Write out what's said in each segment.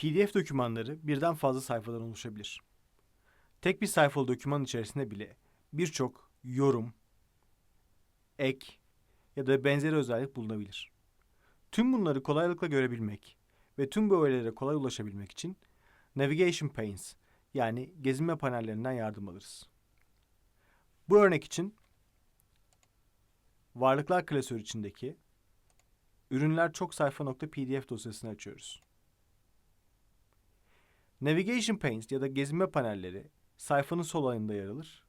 PDF dokümanları birden fazla sayfadan oluşabilir. Tek bir sayfalı doküman içerisinde bile birçok yorum, ek ya da benzeri özellik bulunabilir. Tüm bunları kolaylıkla görebilmek ve tüm bu öğelere kolay ulaşabilmek için Navigation Panes yani gezinme panellerinden yardım alırız. Bu örnek için varlıklar klasörü içindeki ürünler çok sayfa.pdf dosyasını açıyoruz. Navigation Panes ya da gezinme panelleri sayfanın sol ayında yer alır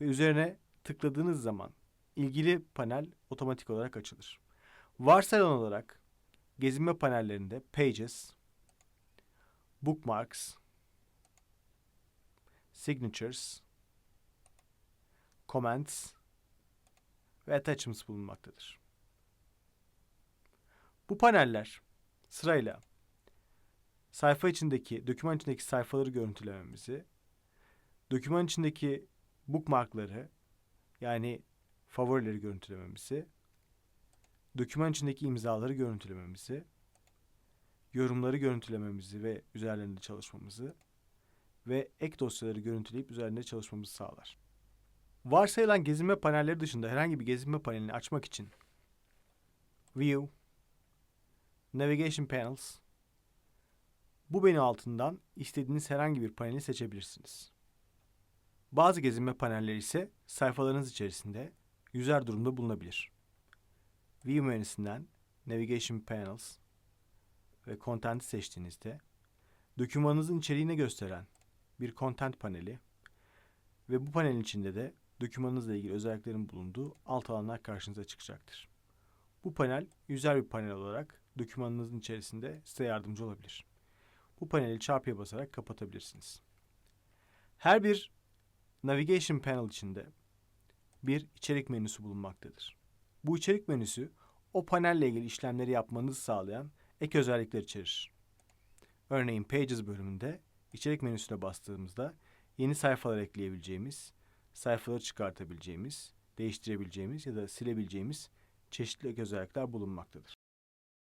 ve üzerine tıkladığınız zaman ilgili panel otomatik olarak açılır. Varsayılan olarak gezinme panellerinde Pages, Bookmarks, Signatures, Comments ve Attachments bulunmaktadır. Bu paneller sırayla sayfa içindeki, doküman içindeki sayfaları görüntülememizi, doküman içindeki bookmarkları yani favorileri görüntülememizi, doküman içindeki imzaları görüntülememizi, yorumları görüntülememizi ve üzerlerinde çalışmamızı ve ek dosyaları görüntüleyip üzerinde çalışmamızı sağlar. Varsayılan gezinme panelleri dışında herhangi bir gezinme panelini açmak için View, Navigation Panels, bu menü altından istediğiniz herhangi bir paneli seçebilirsiniz. Bazı gezinme panelleri ise sayfalarınız içerisinde yüzer durumda bulunabilir. View menüsünden Navigation Panels ve Content'i seçtiğinizde dokümanınızın içeriğini gösteren bir Content paneli ve bu panelin içinde de dokümanınızla ilgili özelliklerin bulunduğu alt alanlar karşınıza çıkacaktır. Bu panel yüzer bir panel olarak dokümanınızın içerisinde size yardımcı olabilir. Bu paneli çarpıya basarak kapatabilirsiniz. Her bir Navigation Panel içinde bir içerik menüsü bulunmaktadır. Bu içerik menüsü o panelle ilgili işlemleri yapmanızı sağlayan ek özellikler içerir. Örneğin Pages bölümünde içerik menüsüne bastığımızda yeni sayfalar ekleyebileceğimiz, sayfaları çıkartabileceğimiz, değiştirebileceğimiz ya da silebileceğimiz çeşitli ek özellikler bulunmaktadır.